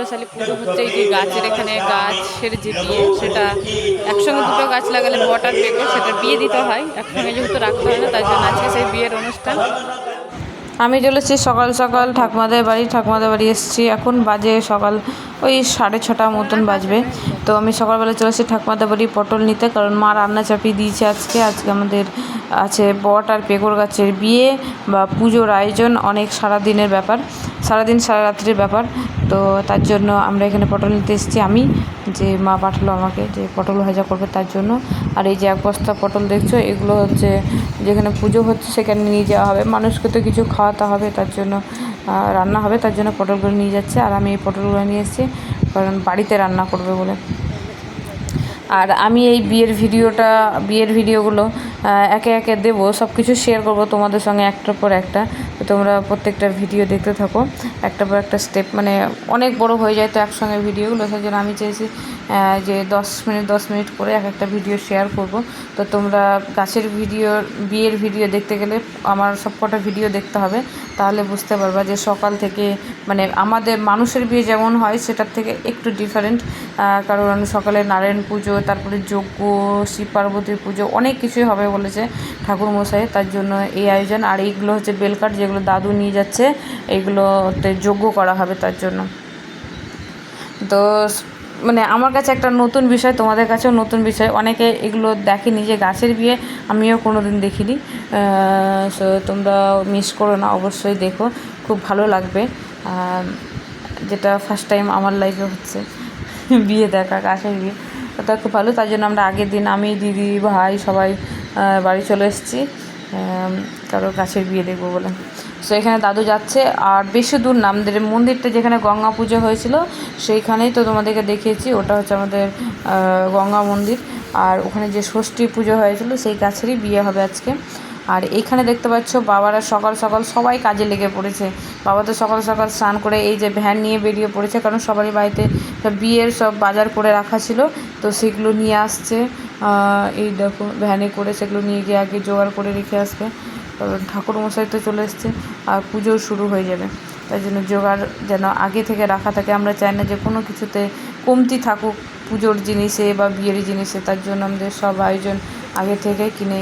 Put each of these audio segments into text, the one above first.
Specially পুজো হচ্ছে এই যে গাছের এখানে গাছের যে বিয়ে, সেটা একসঙ্গে দুটো গাছ লাগালে ওয়াটার পেকো সেটা বিয়ে দিতে হয়। একসঙ্গে যেহেতু রাখতে হয় না, তাই জন্য আজকে সেই বিয়ের অনুষ্ঠান। আমি চলেছি সকাল সকাল, ঠাকুমাদের বাড়ি ঠাকুমাদের বাড়ি এসেছি। এখন বাজে সকাল, ওই সাড়ে ছটা মতন বাজবে। তো আমি সকালবেলা চলেছি ঠাকুমাদের বাড়ি পটল নিতে, কারণ মা রান্না চাপিয়ে দিয়েছে আজকে। আজকে আমাদের আছে বট আর পেকর গাছের বিয়ে বা পুজোর আয়োজন, অনেক সারা দিনের ব্যাপার, সারাদিন, সারা রাত্রির ব্যাপার। তো তার জন্য আমরা এখানে পটল নিতে এসেছি। আমি যে মা পাঠালো আমাকে যে পটল ভাজা করবে তার জন্য। আর এই যে এক বস্তা পটল দেখছ, এগুলো হচ্ছে যেখানে পুজো হচ্ছে সেখানে নিয়ে যাওয়া হবে। মানুষকে তো কিছু খাওয়াতে হবে, তার জন্য রান্না হবে, তার জন্য পটলগুলো নিয়ে যাচ্ছে। আর আমি এই পটলগুলো নিয়ে এসেছি, কারণ বাড়িতে রান্না করবে বলে। আর আমি এই বিয়ের ভিডিওটা, বিয়ের ভিডিওগুলো একে একে দেবো সব কিছু শেয়ার করব তোমাদের সঙ্গে একটার পর একটা। তোমরা প্রত্যেকটা ভিডিও দেখতে থাকো। একটা পর একটা স্টেপ মানে অনেক বড় হয়ে যায় তো একসঙ্গে ভিডিওগুলো, সেই জন্য আমি চেয়েছি যে দশ মিনিট দশ মিনিট করে এক একটা ভিডিও শেয়ার করব। তো তোমরা গাছের ভিডিও, বিয়ের ভিডিও দেখতে গেলে আমার সব কটা ভিডিও দেখতে হবে। তাহলে বুঝতে পারবা যে সকাল থেকে মানে আমাদের মানুষের বিয়ে যেমন হয়, সেটার থেকে একটু ডিফারেন্ট কারণ সকালে নারায়ণ পুজো, তারপরে যজ্ঞ, শিব পার্বতীর পুজো, অনেক কিছুই হবে বলেছে ঠাকুর মশাই তার জন্য এই আয়োজন, আর এইগুলো হচ্ছে বেলকাঠ, যেগুলো দাদু নিয়ে যাচ্ছে। এইগুলোতে যোগ্য করা হবে তার জন্য। তো মানে আমার কাছে একটা নতুন বিষয়, তোমাদের কাছেও নতুন বিষয়। অনেকে এগুলো দেখেনি যে গাছের বিয়ে, আমিও কোনো দিন দেখিনি সো তোমরা মিস করো না, অবশ্যই দেখো। খুব ভালো লাগবে। যেটা ফার্স্ট টাইম আমার লাইফে হচ্ছে, বিয়ে দেখা, গাছের বিয়ে। ওটা খুব ভালো, তার জন্য আমরা আগের দিন আমি, দিদি, ভাই সবাই বাড়ি চলে এসেছি। কারও গাছের বিয়ে দেখব বলে। সো এখানে দাদু যাচ্ছে। আর বেশি দূর না, আমাদের মন্দিরটা যেখানে গঙ্গা পুজো হয়েছিল, সেইখানেই তো তোমাদেরকে দেখিয়েছি। ওটা হচ্ছে আমাদের গঙ্গা মন্দির। আর ওখানে যে ষষ্ঠী পুজো হয়েছিল, সেই গাছেরই বিয়ে হবে আজকে। আর এইখানে দেখতে পাচ্ছ, বাবারা সকাল সকাল সবাই কাজে লেগে পড়েছে। বাবা তো সকাল সকাল স্নান করে এই যে ভ্যান নিয়ে বেরিয়ে পড়েছে, কারণ সবারই বাড়িতে সব বিয়ের সব বাজার করে রাখা ছিল। তো সেগুলো নিয়ে আসছে। এই দেখো, ভ্যানে করে সেগুলো নিয়ে গিয়ে আগে জোগাড় করে রেখে আসবে। ঠাকুর মশাই তো চলে এসছে। আর পুজো শুরু হয়ে যাবে। তাই জন্য জোগাড় যেন আগে থেকে রাখা থাকে। আমরা চাই না যে কোনো কিছুতে কমতি থাকুক পুজোর জিনিসে বা বিয়ের জিনিসে। তার জন্য আমাদের সব আয়োজন আগে থেকে কিনে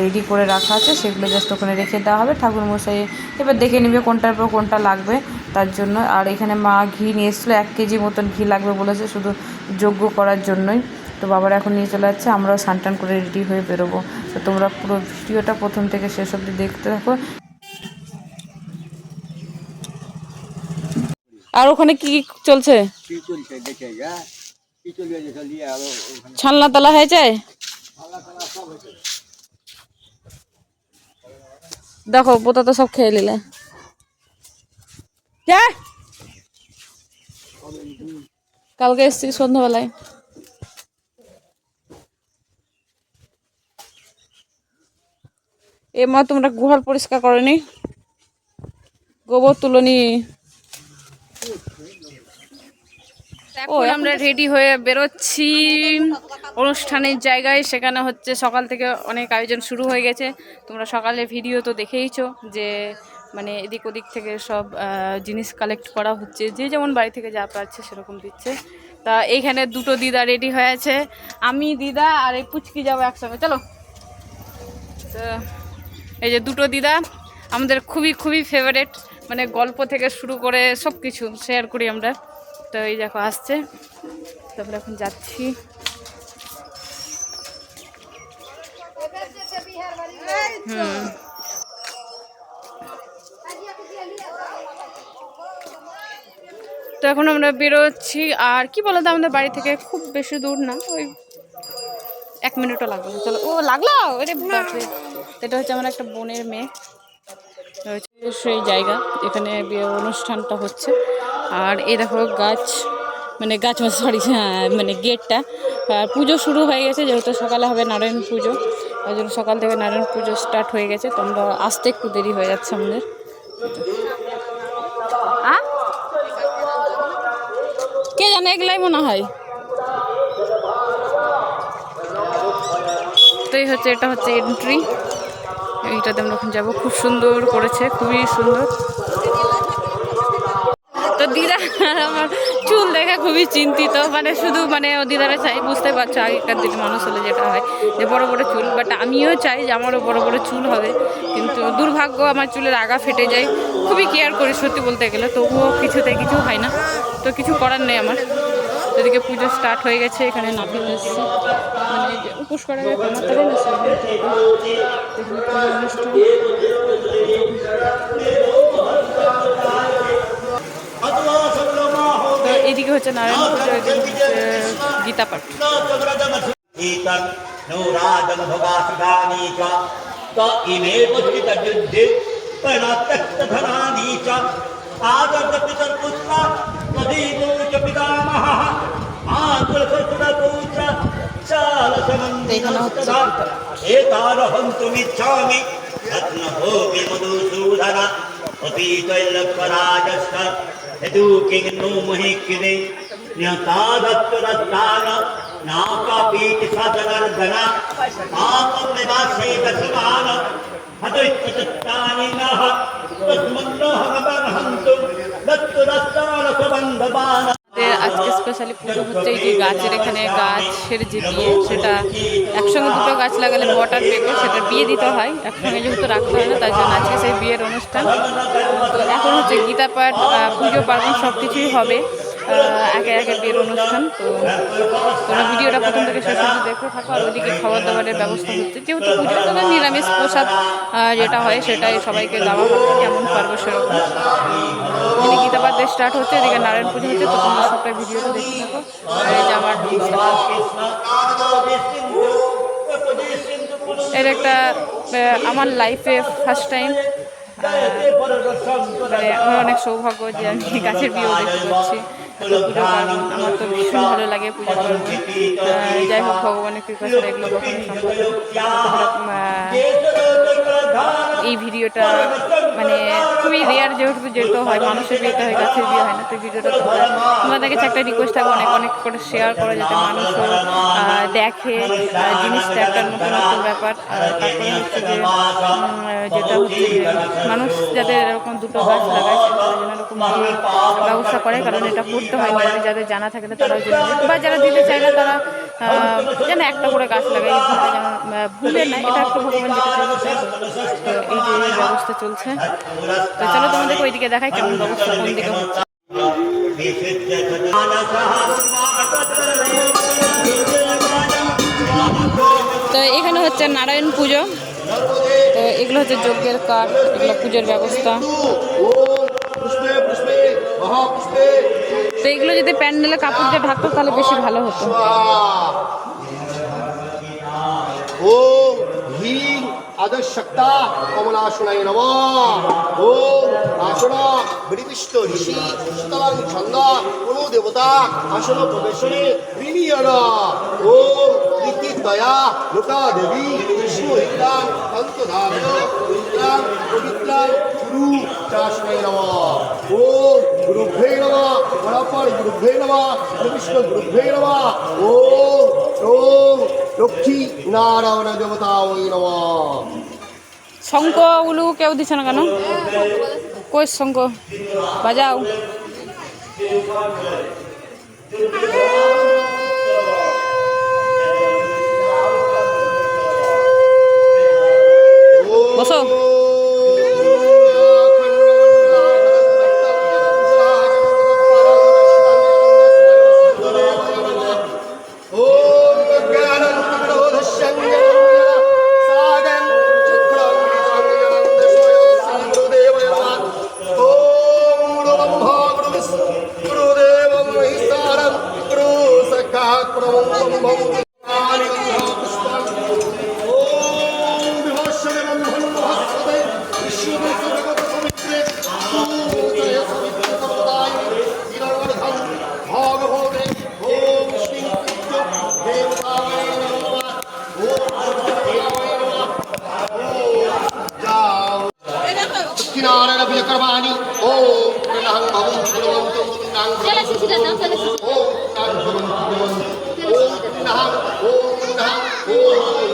রেডি করে রাখা আছে। সেগুলো জাস্ট ওখানে রেখে দেওয়া হবে। ঠাকুর মশাই এবার দেখে নেবে কোনটার পর কোনটা লাগবে। তার জন্য আর এখানে মা ঘি নিয়ে এসেছিল। এক কেজি মতন ঘি লাগবে বলেছে শুধু যজ্ঞ করার জন্যই। তো বাবারা এখন নিয়ে চলে যাচ্ছে। আমরাও সানটান করে রেডি হয়ে বেরোবো। তো তোমরা পুরো ভিডিওটা প্রথম থেকে শেষ অবধি দেখতে থাকো। আর ওখানে কি চলছে? কি চলছে দেখে যা। কি চলবে যে খালি আরও ছালনা তালা হয়েছে দেখো পোতা তো সব খেয়ে নিলে। কালকে এসছি সন্ধ্যাবেলায়। এ মা তোমরা গুহাল পরিষ্কার করনি? গোবর তুলনি। ও আমরা রেডি হয়ে বেরোচ্ছি। অনুষ্ঠানের জায়গায় সেখানে হচ্ছে সকাল থেকে অনেক আয়োজন শুরু হয়ে গেছে। তোমরা সকালে ভিডিও তো দেখেইছো যে মানে এদিক ওদিক থেকে সব জিনিস কালেক্ট করা হচ্ছে। যে যেমন বাড়ি থেকে যা পাচ্ছে সেরকম দিচ্ছে। তা এইখানে দুটো দিদা রেডি হয়ে আছে। আমি দিদা আর এই পুচকি যাব একসঙ্গে। চলো। তো এই যে দুটো দিদা আমাদের খুবই খুবই ফেভারেট মানে গল্প থেকে শুরু করে সব কিছু শেয়ার করি আমরা। তো এই দেখো, আসছে। তারপরে এখন যাচ্ছি। হুম। তো এখন আমরা বেরোচ্ছি। আর কি বলতো, আমাদের বাড়ি থেকে খুব বেশি দূর না, ওই এক মিনিটও লাগবে চলো। ও, লাগল? এটা হচ্ছে আমার একটা বোনের মেয়ে। সেই জায়গা। এখানে বিয়ে অনুষ্ঠানটা হচ্ছে। আর এই দেখো গাছ মানে গাছ সরি হ্যাঁ মানে গেটটা। পুজো শুরু হয়ে গেছে, যেহেতু সকালে হবে নারায়ণ পুজো। ওই জন্য সকাল থেকে নারায়ণ পুজো স্টার্ট হয়ে গেছে। তোমরা আসতে একটু দেরি হয়ে যাচ্ছে আমাদের। কে জানে এগুলাই মনে হয়। তো হচ্ছে, এটা হচ্ছে এন্ট্রি এইটাতে আমরা এখন যাব। খুব সুন্দর করেছে, খুবই সুন্দর। তো দিদা, আমার চুল দেখে খুবই চিন্তিত। মানে শুধু মানে ও দিদারা চাই, বুঝতে পারছ, আগেকার দিনে মানুষ হলে যেটা হয়, যে বড় বড় চুল। বাট আমিও চাই যে আমারও বড় বড় চুল হবে। কিন্তু দুর্ভাগ্য আমার চুলের আগা ফেটে যায়। খুবই কেয়ার করি, সত্যি বলতে গেলে। তবুও কিছুতে কিছু হয় না। তো কিছু করার নেই আমার। এদিকে পুজো স্টার্ট হয়ে গেছে এখানে নাপিত এসেছে মানে এই যে উপোস করা যায় কমাতে পারে না সেরকম একটা এখানে পুজোর অনুষ্ঠান। তো এইদিকে হচ্ছে নারায়ণ পুজো এদিকে হচ্ছে গীতা পাঠ एतत् नो राजमभगासुधानी च त তো এখানে হচ্ছে এতারহম তুমি চামি রত্নহো বিমধুসূদন অতীতৈলক্ষরাজস্য হেতু কিং নো মহি কিরে নিহতাদত্তরত্তান নাকাপীতি সদনর্দন পাপম নিবাসে দশমান হতৈত্যতানি না আজকে পুজো হচ্ছে এই যে গাছের এখানে গাছের যে বিয়ে, সেটা একসঙ্গে দুটো গাছ লাগালে বটার পেকে সেটা বিয়ে দিতে হয়। একসঙ্গে যেহেতু রাখতে হয় না, তাই জন্য আজকে সেই বিয়ের অনুষ্ঠান। তো এখন হচ্ছে গীতা পাঠ পুজো পার্বণ সব কিছুই হবে। একে একে বিয়ের অনুষ্ঠান, তো তোমরা ভিডিওটা প্রথম থেকে শেষ অবধি দেখতে থাকো, আর ওইদিকে খাবার দাবারের ব্যবস্থা হচ্ছে। যেহেতু পুজো তো নিরামিষ প্রসাদ যেটা হয় সেটাই সবাইকে দেওয়া হবে যেমন পারব সেরকম। এদিকে গীতা পাঠ স্টার্ট হচ্ছে, এদিকে নারায়ণ পুজো হচ্ছে, তো তোমরা সবটাই ভিডিওটা দেখতে থাকো। আর এই যে আমার এর একটা আমার লাইফে ফার্স্ট টাইম মানে আমার অনেক সৌভাগ্য যে আমি গাছের বিয়েও দেখতে পাচ্ছি। আমার তো ভীষণ ভালো লাগে পুজো যাই হোক ভগবানের কৃপা ছাড়া এগুলো কখনো সম্ভব এই ভিডিওটা মানে খুবই রেয়ার যেহেতু যেহেতু হয়, মানুষের বিয়েতে হয় গাছের বিয়ে হয় না, তো ভিডিওটা তোমরা তোমাদের কাছে একটা রিকোয়েস্ট থাকবে, অনেক অনেক করে শেয়ার করা যাতে মানুষও দেখে জিনিসটা একটা নতুন নতুন ব্যাপার। তারপরে হচ্ছে যে যেটা হচ্ছে মানুষ যাতে এরকম দুটো গাছ লাগায় এরকম ব্যবস্থা করে, কারণ এটা করতে হয় না যাদের জানা থাকে না, তারাও বা যারা দিতে চায় না, তারা যেন একটা করে গাছ লাগাই আহ, ভুলে না এটা একটা ভগবান এই যে ব্যবস্থা চলছে। তো চলো তোমাদেরকে ওইদিকে দেখাই কেমন ব্যবস্থা কোন দিকে তো এখানে হচ্ছে নারায়ণ পুজো। তো এগুলো হচ্ছে যজ্ঞের কাঠ এগুলো পুজোর ব্যবস্থা। তো এগুলো যদি প্যান্ডেলে কাপড় দিয়ে ঢাকতো, তাহলে বেশি ভালো হতো। বৃবিষ্ট ঋষি শীতলাং ছন্দ দেবতা কীর্তিদয়া লোকা দেবী পবিত্রাং পবিত্রাং গুরু চাশনায় নম ওম গুরুভ্যে নম পরাপর গুরুভ্যে নম বিষ্ণু গুরুভ্যে নম, ওম ওম, লক্ষ্মী নারায়ণ দেবতা ওই নম শঙ্খগুলো কেউ দিচ্ছে না কেন? কই শঙ্খ? বাজাও। ওম শ্রী দেবতায় নমঃ ওম দেবায় নমঃ বিকর্মাণি প্রণাং ভবং ভগবন্ত মুন্নাং ওম নাং ভবন্ত ওম